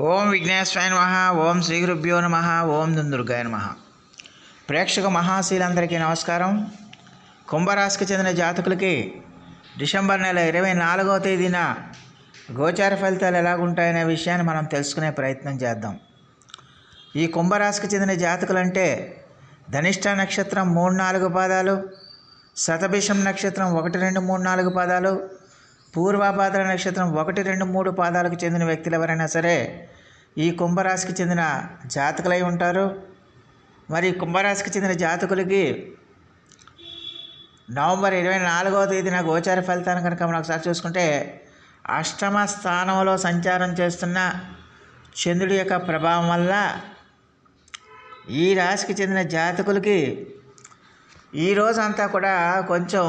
ఓం విఘ్నేశ్వరాయ నమ ఓం శ్రీ గురుభ్యో నమ ఓం దుందుర్గాయ నమ. ప్రేక్షక మహాశీలందరికీ నమస్కారం. కుంభరాశికి చెందిన జాతకులకి డిసెంబర్ నెల ఇరవై నాలుగవ తేదీన గోచార ఫలితాలు ఎలాగుంటాయనే విషయాన్ని మనం తెలుసుకునే ప్రయత్నం చేద్దాం. ఈ కుంభరాశికి చెందిన జాతకులంటే ధనిష్ట నక్షత్రం మూడు నాలుగు పాదాలు శతభిషం నక్షత్రం ఒకటి రెండు మూడు నాలుగు పాదాలు పూర్వాభాద్ర నక్షత్రం ఒకటి రెండు మూడు పాదాలకు చెందిన వ్యక్తులు ఎవరైనా సరే ఈ కుంభరాశికి చెందిన జాతకులై ఉంటారు. మరి కుంభరాశికి చెందిన జాతకులకి నవంబర్ ఇరవై నాలుగవ తేదీన గోచార ఫలితాన్ని కనుక మనం ఒకసారి చూసుకుంటే అష్టమ స్థానంలో సంచారం చేస్తున్న చంద్రుడి యొక్క ప్రభావం వల్ల ఈ రాశికి చెందిన జాతకులకి ఈ రోజంతా కూడా కొంచెం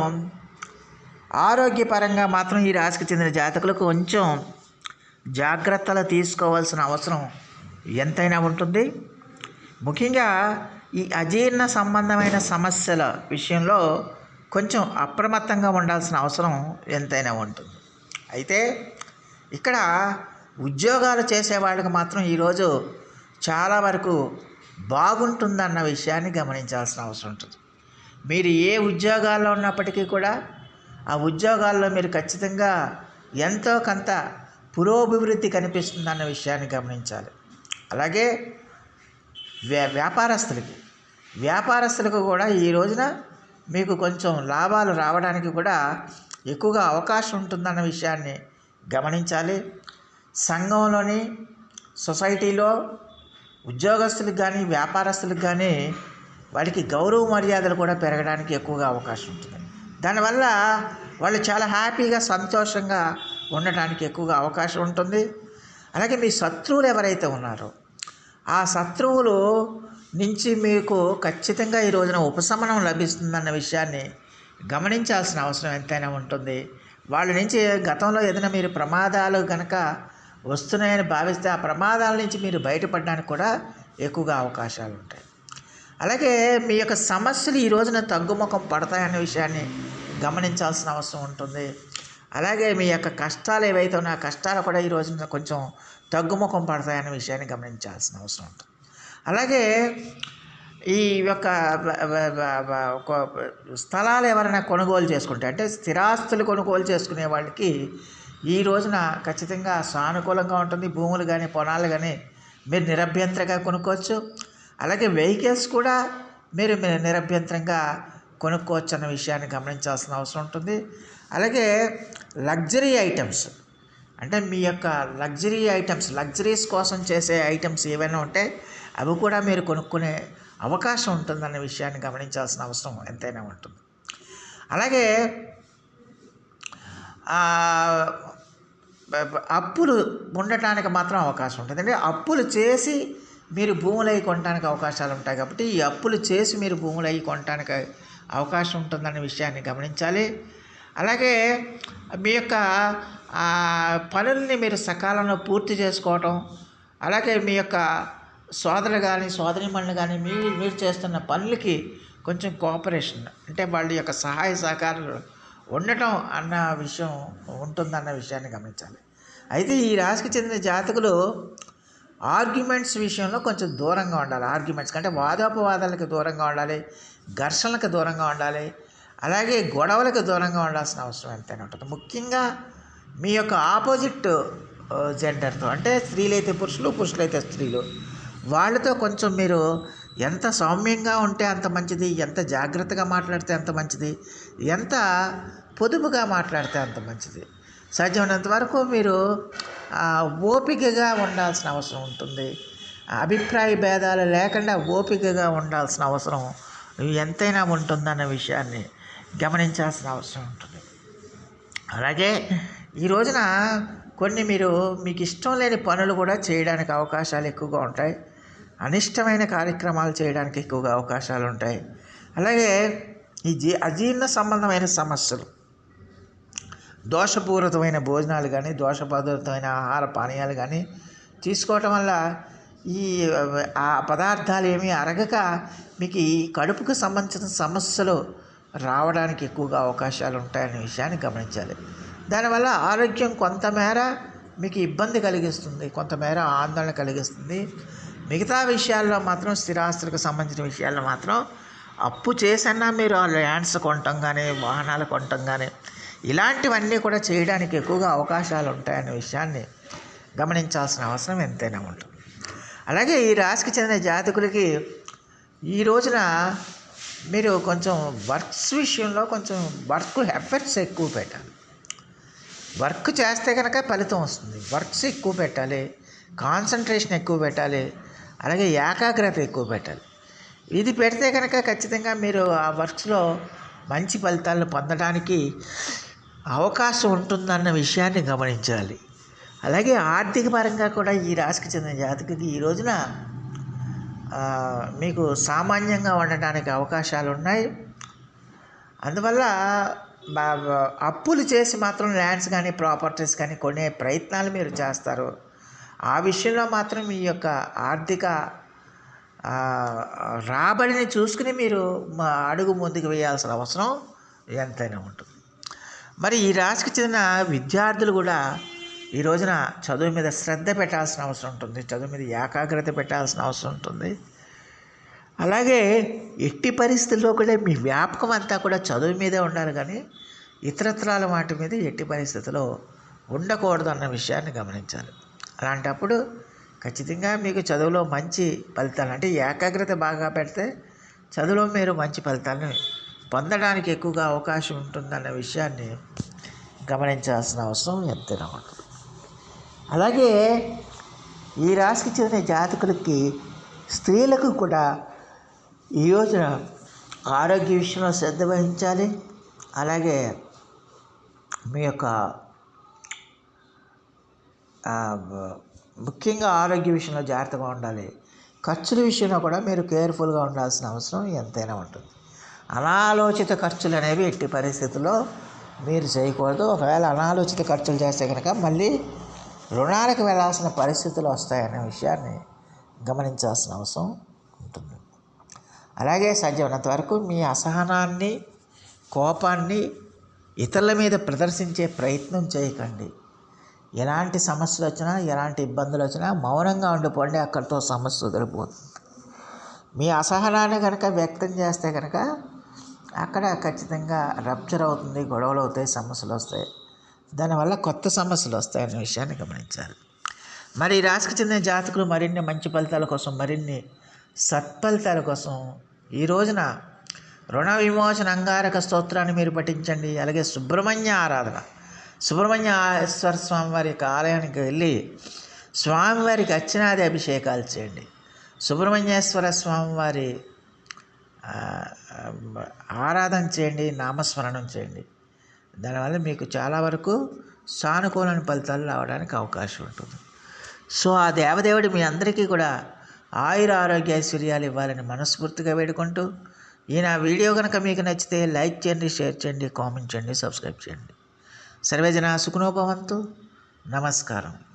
ఆరోగ్యపరంగా మాత్రం ఈ రాశికి చెందిన జాతకులకు కొంచెం జాగ్రత్తలు తీసుకోవాల్సిన అవసరం ఎంతైనా ఉంటుంది. ముఖ్యంగా ఈ అజీర్ణ సంబంధమైన సమస్యల విషయంలో కొంచెం అప్రమత్తంగా ఉండాల్సిన అవసరం ఎంతైనా ఉంటుంది. అయితే ఇక్కడ ఉద్యోగాలు చేసే వాళ్ళకి మాత్రం ఈరోజు చాలా వరకు బాగుంటుందన్న విషయాన్ని గమనించాల్సిన అవసరం ఉంటుంది. మీరు ఏ ఉద్యోగాల్లో ఉన్నప్పటికీ కూడా ఆ ఉద్యోగాల్లో మీరు ఖచ్చితంగా ఎంతో కొంత పురోభివృద్ధి కనిపిస్తుందన్న విషయాన్ని గమనించాలి. అలాగే వ్యా వ్యాపారస్తులకి వ్యాపారస్తులకు కూడా ఈ రోజున మీకు కొంచెం లాభాలు రావడానికి కూడా ఎక్కువగా అవకాశం ఉంటుందన్న విషయాన్ని గమనించాలి. సంఘంలోని సొసైటీలో ఉద్యోగస్తులకు కానీ వ్యాపారస్తులకు కానీ వాడికి గౌరవ మర్యాదలు కూడా పెరగడానికి ఎక్కువగా అవకాశం ఉంటుంది. దానివల్ల వాళ్ళు చాలా హ్యాపీగా సంతోషంగా ఉండటానికి ఎక్కువగా అవకాశం ఉంటుంది. అలాగే మీ శత్రువులు ఎవరైతే ఉన్నారో ఆ శత్రువులు నుంచి మీకు ఖచ్చితంగా ఈ రోజున ఉపశమనం లభిస్తుందన్న విషయాన్ని గమనించాల్సిన అవసరం ఎంతైనా ఉంటుంది. వాళ్ళ నుంచి గతంలో ఏదైనా మీరు ప్రమాదాలు కనుక వస్తున్నాయని భావిస్తే ఆ ప్రమాదాల నుంచి మీరు బయటపడడానికి కూడా ఎక్కువగా అవకాశాలు ఉంటాయి అలాగే మీ యొక్క సమస్యలు ఈ రోజున తగ్గుముఖం పడతాయనే విషయాన్ని గమనించాల్సిన అవసరం ఉంటుంది. అలాగే మీ యొక్క కష్టాలు ఏవైతే ఉన్నాయో కష్టాలు కూడా ఈ రోజున కొంచెం తగ్గుముఖం పడతాయనే విషయాన్ని గమనించాల్సిన అవసరం ఉంటుంది. అలాగే ఈ యొక్క ఒక స్థలాలు ఎవరైనా కొనుగోలు చేసుకుంటే అంటే స్థిరాస్తులు కొనుగోలు చేసుకునే వాళ్ళకి ఈ రోజున ఖచ్చితంగా సానుకూలంగా ఉంటుంది. భూములు కానీ పొలాలు కానీ మీరు నిరభ్యంతరంగా కొనుక్కోవచ్చు. అలాగే వెహికల్స్ కూడా మీరు మీరు నిరభ్యంతరంగా కొనుక్కోవచ్చు అన్న విషయాన్ని గమనించాల్సిన అవసరం ఉంటుంది. అలాగే లగ్జరీ ఐటమ్స్ అంటే మీ యొక్క లగ్జరీ ఐటమ్స్ లగ్జరీస్ కోసం చేసే ఐటమ్స్ ఏవైనా ఉంటే అవి కూడా మీరు కొనుక్కునే అవకాశం ఉంటుందన్న విషయాన్ని గమనించాల్సిన అవసరం ఎంతైనా ఉంటుంది. అలాగే అప్పులు ఉండటానికి మాత్రం అవకాశం ఉంటుంది అంటే అప్పులు చేసి మీరు భూములు అవి కొనడానికి అవకాశాలు ఉంటాయి కాబట్టి ఈ అప్పులు చేసి మీరు భూములు అవి కొనడానికి అవకాశం ఉంటుందన్న విషయాన్ని గమనించాలి. అలాగే మీ యొక్క పనుల్ని మీరు సకాలంలో పూర్తి చేసుకోవటం అలాగే మీ యొక్క సోదరులు కానీ సోదరిమణులు కానీ మీరు మీరు చేస్తున్న పనులకి కొంచెం కోఆపరేషన్ అంటే వాళ్ళ యొక్క సహాయ సహకారాలు ఉండటం అన్న విషయం ఉంటుందన్న విషయాన్ని గమనించాలి. అయితే ఈ రాశికి చెందిన జాతకులు ఆర్గ్యుమెంట్స్ విషయంలో కొంచెం దూరంగా ఉండాలి. ఆర్గ్యుమెంట్స్ అంటే వాదోపవాదాలకు దూరంగా ఉండాలి ఘర్షణలకు దూరంగా ఉండాలి అలాగే గొడవలకు దూరంగా ఉండాల్సిన అవసరం ఎంతైనా ఉంటుంది. ముఖ్యంగా మీ యొక్క ఆపోజిట్ జెండర్తో అంటే స్త్రీలైతే పురుషులు పురుషులైతే స్త్రీలు వాళ్ళతో కొంచెం మీరు ఎంత సౌమ్యంగా ఉంటే అంత మంచిది ఎంత జాగ్రత్తగా మాట్లాడితే అంత మంచిది ఎంత పొదుపుగా మాట్లాడితే అంత మంచిది. సాధ్యమైనంత వరకు మీరు ఓపికగా ఉండాల్సిన అవసరం ఉంటుంది. అభిప్రాయ భేదాలు లేకుండా ఓపికగా ఉండాల్సిన అవసరం ఎంతైనా ఉంటుందన్న విషయాన్ని గమనించాల్సిన అవసరం ఉంటుంది. అలాగే ఈ రోజున కొన్ని మీరు మీకు ఇష్టం లేని పనులు కూడా చేయడానికి అవకాశాలు ఎక్కువగా ఉంటాయి. అనిష్టమైన కార్యక్రమాలు చేయడానికి ఎక్కువగా అవకాశాలు ఉంటాయి. అలాగే ఈ జీ అజీర్ణ సంబంధమైన సమస్యలు దోషపూరితమైన భోజనాలు కానీ దోషపూరితమైన ఆహార పానీయాలు కానీ తీసుకోవటం వల్ల ఈ ఆ పదార్థాలు ఏమీ అరగక మీకు ఈ కడుపుకు సంబంధించిన సమస్యలు రావడానికి ఎక్కువగా అవకాశాలు ఉంటాయనే విషయాన్ని గమనించాలి. దానివల్ల ఆరోగ్యం కొంతమేర మీకు ఇబ్బంది కలిగిస్తుంది కొంతమేర ఆందోళన కలిగిస్తుంది. మిగతా విషయాల్లో మాత్రం స్థిరాస్తులకు సంబంధించిన విషయాల్లో మాత్రం అప్పు చేసన్నా మీరు ఆ ల్యాండ్స్ కొనటం కానీ వాహనాలు కొనటం కానీ ఇలాంటివన్నీ కూడా చేయడానికి ఎక్కువగా అవకాశాలు ఉంటాయనే విషయాన్ని గమనించాల్సిన అవసరం ఎంతైనా ఉంటుంది. అలాగే ఈ రాశికి చెందిన జాతకులకి ఈ రోజున మీరు కొంచెం వర్క్స్ విషయంలో కొంచెం వర్క్ ఎఫర్ట్స్ ఎక్కువ పెట్టాలి. వర్క్ చేస్తే కనుక ఫలితం వస్తుంది. వర్క్స్ ఎక్కువ పెట్టాలి. కాన్సన్ట్రేషన్ ఎక్కువ పెట్టాలి. అలాగే ఏకాగ్రత ఎక్కువ పెట్టాలి. ఇది పెడితే కనుక ఖచ్చితంగా మీరు ఆ వర్క్స్లో మంచి ఫలితాలను పొందడానికి అవకాశం ఉంటుందన్న విషయాన్ని గమనించాలి. అలాగే ఆర్థిక పరంగా కూడా ఈ రాశికి చెందిన జాతకుకి ఈ రోజున మీకు సామాన్యంగా ఉండడానికి అవకాశాలు ఉన్నాయి. అందువల్ల అప్పులు చేసి మాత్రం ల్యాండ్స్ కానీ ప్రాపర్టీస్ కానీ కొనే ప్రయత్నాలు మీరు చేస్తారు. ఆ విషయంలో మాత్రం మీ యొక్క ఆర్థిక రాబడిని చూసుకుని మీరు మా అడుగు ముందుకు వేయాల్సిన అవసరం ఎంతైనా ఉంటుంది. మరి ఈ రాశికి చెందిన విద్యార్థులు కూడా ఈ రోజున చదువు మీద శ్రద్ధ పెట్టాల్సిన అవసరం ఉంటుంది. చదువు మీద ఏకాగ్రత పెట్టాల్సిన అవసరం ఉంటుంది. అలాగే ఎట్టి పరిస్థితుల్లో కూడా మీ వ్యాపకం అంతా కూడా చదువు మీదే ఉండాలి కానీ ఇతరత్రాల వాటి మీద ఎట్టి పరిస్థితుల్లో ఉండకూడదు అన్న విషయాన్ని గమనించాలి. అలాంటప్పుడు ఖచ్చితంగా మీకు చదువులో మంచి ఫలితాలు అంటే ఏకాగ్రత బాగా పెడితే చదువులో మీరు మంచి ఫలితాలను పొందడానికి ఎక్కువగా అవకాశం ఉంటుందన్న విషయాన్ని గమనించాల్సిన అవసరం ఎంతైనా ఉంటుంది. అలాగే ఈ రాశికి చెందిన జాతకులకి స్త్రీలకు కూడా ఈ రోజున ఆరోగ్య విషయంలో శ్రద్ధ వహించాలి. అలాగే మీ యొక్క ముఖ్యంగా ఆరోగ్య విషయంలో జాగ్రత్తగా ఉండాలి. ఖర్చుల విషయంలో కూడా మీరు కేర్ఫుల్గా ఉండాల్సిన అవసరం ఎంతైనా ఉంటుంది. అనాలోచిత ఖర్చులు అనేవి ఎట్టి పరిస్థితుల్లో మీరు చేయకూడదు. ఒకవేళ అనాలోచిత ఖర్చులు చేస్తే కనుక మళ్ళీ రుణాలకు వెళ్ళాల్సిన పరిస్థితులు వస్తాయనే విషయాన్ని గమనించాల్సిన అవసరం ఉంటుంది. అలాగే సాధ్యమైనంత వరకు మీ అసహనాన్ని కోపాన్ని ఇతరుల మీద ప్రదర్శించే ప్రయత్నం చేయకండి. ఎలాంటి సమస్యలు వచ్చినా ఎలాంటి ఇబ్బందులు వచ్చినా మౌనంగా ఉండిపోండి. అక్కడితో సమస్య వదిలిపోతుంది. మీ అసహనాన్ని కనుక వ్యక్తం చేస్తే కనుక అక్కడ ఖచ్చితంగా రప్చర్ అవుతుంది గొడవలు అవుతాయి సమస్యలు వస్తాయి. దానివల్ల కొత్త సమస్యలు వస్తాయనే విషయాన్ని గమనించాలి. మరి రాశికి చెందిన జాతకులు మరిన్ని మంచి ఫలితాల కోసం మరిన్ని సత్ఫలితాల కోసం ఈ రోజున రుణ విమోచన అంగారక స్తోత్రాన్ని మీరు పఠించండి. అలాగే సుబ్రహ్మణ్య ఆరాధన. సుబ్రహ్మణ్యేశ్వర స్వామి వారి యొక్క ఆలయానికి వెళ్ళి స్వామివారికి అర్చనాది అభిషేకాలు చేయండి. సుబ్రహ్మణ్యేశ్వర స్వామివారి ఆరాధన చేయండి నామస్మరణం చేయండి. దానివల్ల మీకు చాలా వరకు సానుకూలమైన ఫలితాలు రావడానికి అవకాశం ఉంటుంది. సో ఆ దేవదేవుడు మీ అందరికీ కూడా ఆయుర ఆరోగ్య ఐశ్వర్యాలు ఇవ్వాలని మనస్ఫూర్తిగా వేడుకుంటూ ఈ నా వీడియో కనుక మీకు నచ్చితే లైక్ చేయండి షేర్ చేయండి కామెంట్ చేయండి సబ్స్క్రైబ్ చేయండి. సర్వేజన సుఖనోభవంతు నమస్కారం.